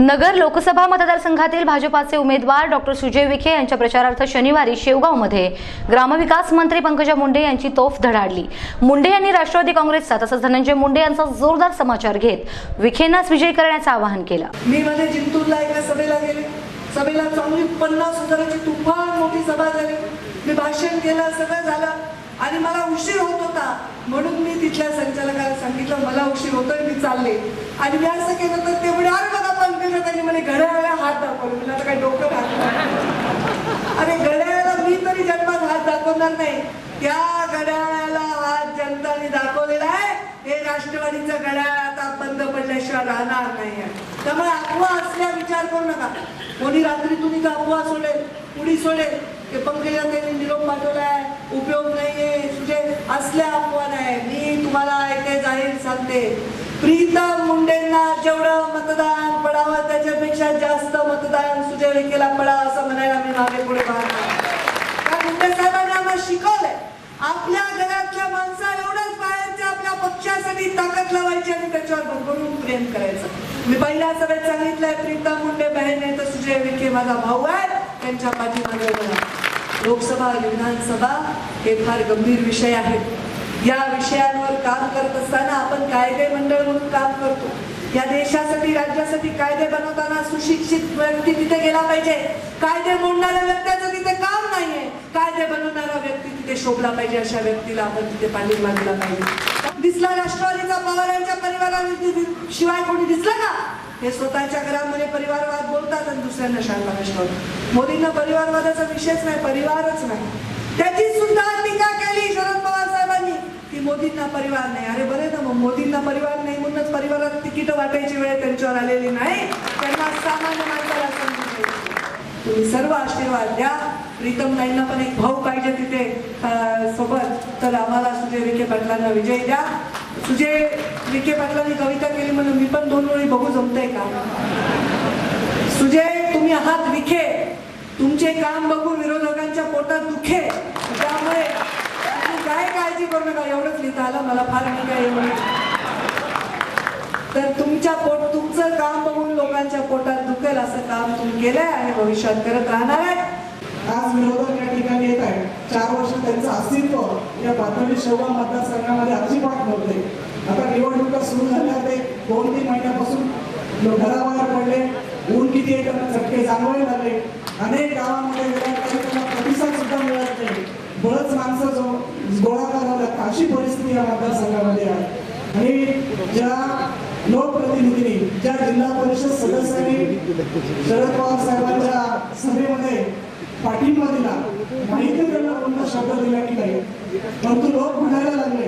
नगर लोकसभा मतदारसंघातील भाजपाचे उमेदवार डॉक्टर सुजय विखे यांच्या प्रचारार्थ शनिवारी शेवगावमध्ये ग्रामविकास मंत्री पंकजा मुंडे यांची तोफ धडाडली. मुंडे यांनी राष्ट्रवादी काँग्रेसचा तसंच धनंजय मुंडे यांचा जोरदार समाचार घेत विखेंनाच विजयी करण्याचं आवाहन केलं. मी मध्ये जिंतूरला एका सभेला गेले. सभेला चांगली पन्नास हजाराची तुफान मोठी सभा झाली. मी भाषण केलं सगळं झालं. आणि मला उशीर होत होता. म्हणून मी तिथल्या संचालकाला सांगितलं मला उशीर होतोय मी चालले. आणि मी असं केलं तर ते म्हणे त्यांनी म्हणे घड्याळाला हात दाखवले. म्हणजे आता काही डोकं घातलं अरे घड्याळाला मी तरी जन्मात हात दाखवणार नाही. त्या घड्याळाला हात जनताने दाखवलेला आहे. हे राष्ट्रवादीचं घड्याळ आता बंद पडल्याशिवाय राहणार नाही त्यामुळे अफवा असल्या विचार करू नका. कोणी रात्रीतून इथं अफवा सोडेल? उडी सोडेल? ते पंकजा त्यांनी निरोप पाठवलाय उपयोग नाहीये. तुझे असल्या अफवा नाही. मी तुम्हाला ऐके जाहीर सांगते. प्रीतम मुंडेंना जेवढं मतदान पडावं त्याच्यापेक्षा जास्त मतदान सुजय विखेला पडा असं म्हणायला मी मागे पुढे कारण मुंडे साहेबांनी आम्हाला शिकवलंय. आपल्या घरातल्या माणसा एवढंच बाहेरच्या आपल्या पक्षासाठी ताकद लावायची आणि त्याच्यावर भरभरून प्रेम करायचं. मी पहिल्या सभेत सांगितलंय प्रीतम मुंडे बहीण आहे तर सुजय विखे माझा भाऊ आहे त्यांच्या पाठीमागे लोकसभा विधानसभा हे फार गंभीर विषय आहेत. या विषयांवर काम करत असताना आपण कायदे मंडळ म्हणून काम करतो. या देशासाठी राज्यासाठी कायदे बनवताना सुशिक्षित व्यक्ती तिथे गेला पाहिजे. कायदे मोडणाऱ्या व्यक्तीचं तिथे काम नाहीये. कायदे बनवणारा व्यक्ती तिथे शोभला पाहिजे अशा व्यक्तीला आपण तिथे पाठिंबा दिला पाहिजे. दिसला राष्ट्रवादीचा पवार यांच्या परिवाराने शिवाय कोणी दिसलं का? हे स्वतःच्या घरामध्ये परिवारवाद बोलतात आणि दुसऱ्यांना शांत नसतात मोदींना परिवारवादाचा विषयच नाही परिवारच नाही. त्याची सुद्धा टीका केली शरद की मोदींना परिवार नाही. अरे बरे ना मग मोदींना परिवार नाही म्हणूनच परिवारात तिकीट वाटायची वेळ त्यांच्यावर आलेली नाही. त्यांना सामान्य माणसाला तुम्ही सर्व आशीर्वाद द्या. प्रीतम नाईंना पण एक भाऊ पाहिजे तिथे सोबत. तर आम्हाला सुजय विखे पाटलांना विजय द्या. सुजय विखे पाटलांनी कविता केली म्हणून मी पण दोन वेळी बघू जमतंय का? सुजय तुम्ही आहात विखे. तुमचे काम बघून विरोधकांच्या पोटात दुखे. त्यामुळे काय काळजी करू नका एवढंच लिहिता आलं मला फार मी काय एवढं तर तुमच्या पोट तुमचं काम बघून लोकांच्या पोटात दुखेल असं काम तुम्ही केलंय आणि भविष्यात करत राहणार आहे. आज विरोधक या ठिकाणी येत आहे. चार वर्ष त्यांचं अस्तित्व या पाथर्डी शेवगा मतदारसंघामध्ये अजिबात नव्हते. आता निवडणुका सुरू झाल्या ते दोन तीन महिन्यापासून घराबाहेर पडले. ऊन किती आहे त्यांना चटके जाणवायला लागले. अनेक गावामध्ये प्रतिसाद सुद्धा मिळत नाही. बळच माणसं जो गोळा करावं लागतं अशी परिस्थिती या मतदारसंघामध्ये आहे. आणि ज्या लोकप्रतिनिधींनी ज्या जिल्हा परिषद सदस्यांनी शरद पवार साहेबांच्या सभेमध्ये पाठिंबा दिला माहिती त्यांना कोणता शब्द दिला की नाही? परंतु लोक म्हणायला लागले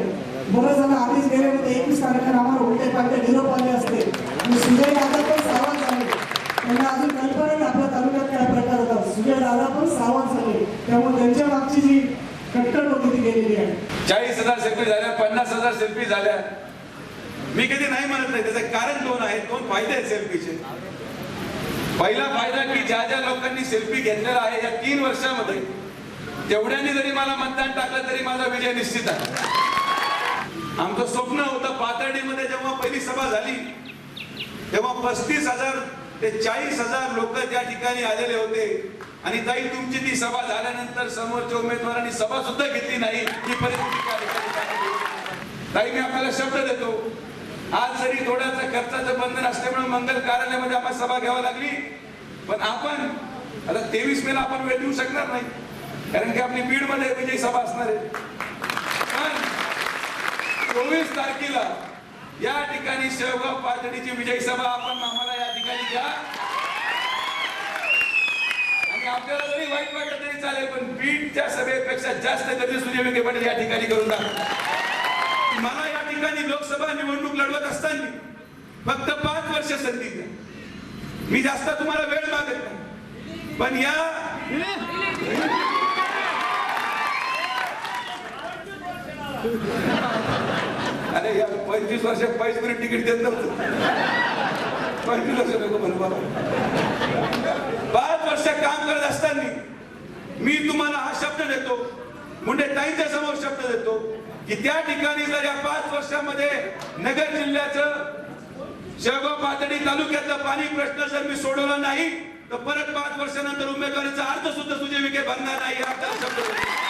बरं झालं आधीच गेले होते एकवीस तारखेला आम्हाला उलटे पालटे निरोप आले असते. आणि सुजय दादा पण सावध झाले. त्यांना अजून कल्पना आपल्या तालुक्यात काय प्रकार होतात. सुजय दादा पण सावध झाले त्यामुळे त्यांच्या मागची जी कट्टर गेलेली आहे. चाळीस हजार सेल्फी झाल्या पन्नास हजार सेल्फी झाल्या. मी कधी नाही म्हणत नाही त्याचं कारण दोन आहेत दोन फायदे आहेत सेल्फीचे. पहिला फायदा की ज्या ज्या लोकांनी सेल्फी घेतलेला आहे या तीन वर्षामध्ये तेवढ्यांनी जरी मला मतदान टाकलं तरी माझा विजय निश्चित आहे. आमचं स्वप्न होतं पातळीमध्ये जेव्हा पहिली सभा झाली तेव्हा पस्तीस हजार ते चाळीस हजार लोक त्या ठिकाणी आलेले होते. आणि ताई तुमची ती सभा झाल्यानंतर समोरच्या उमेदवारांनी सभा सुद्धा घेतली नाही ही परिस्थिती ताई मी आपल्याला शब्द देतो. आज जरी थोड्याचं खर्चाचं बंधन असल्यामुळे मंगल कार्यालयामध्ये आम्हाला सभा घ्यावी लागली पण आपण आता तेवीस मेला आपण वेळ देऊ शकणार नाही कारण की आपली बीडमध्ये विजयी सभा असणार आहे. पण चोवीस तारखेला या ठिकाणी शेवगाव पातळीची विजयी सभा आपण आम्हाला या ठिकाणी घ्या आपल्याला जरी वाईट वाटत तरी चालेल पण बीडच्या सभेपेक्षा जास्त कधी सुजय विखे पाटील या ठिकाणी करून दाखवा मला या ठिकाणी लोकसभा निवडणूक लढवत असताना फक्त पाच वर्ष संधी द्या. मी जास्त तुम्हाला वेळ मागत नाही. पण या अरे या पंचवीस वर्ष पैस मिनिट तिकीट देत नव्हतं. पंचवीस वर्ष नको म्हणू बाबा. वर्ष काम करत असताना मी तुम्हाला हा शब्द देतो मुंडे ताईंच्या समोर शब्द देतो की त्या ठिकाणी जर या पाच वर्षामध्ये नगर जिल्ह्याचं शेवगाव पातळी तालुक्यातला पाणी प्रश्न जर मी सोडवला नाही तर परत पाच वर्षानंतर उमेदवारीचा अर्थ सुद्धा सुजय विखे भरणार नाही हा आपल्याला शब्द देतो.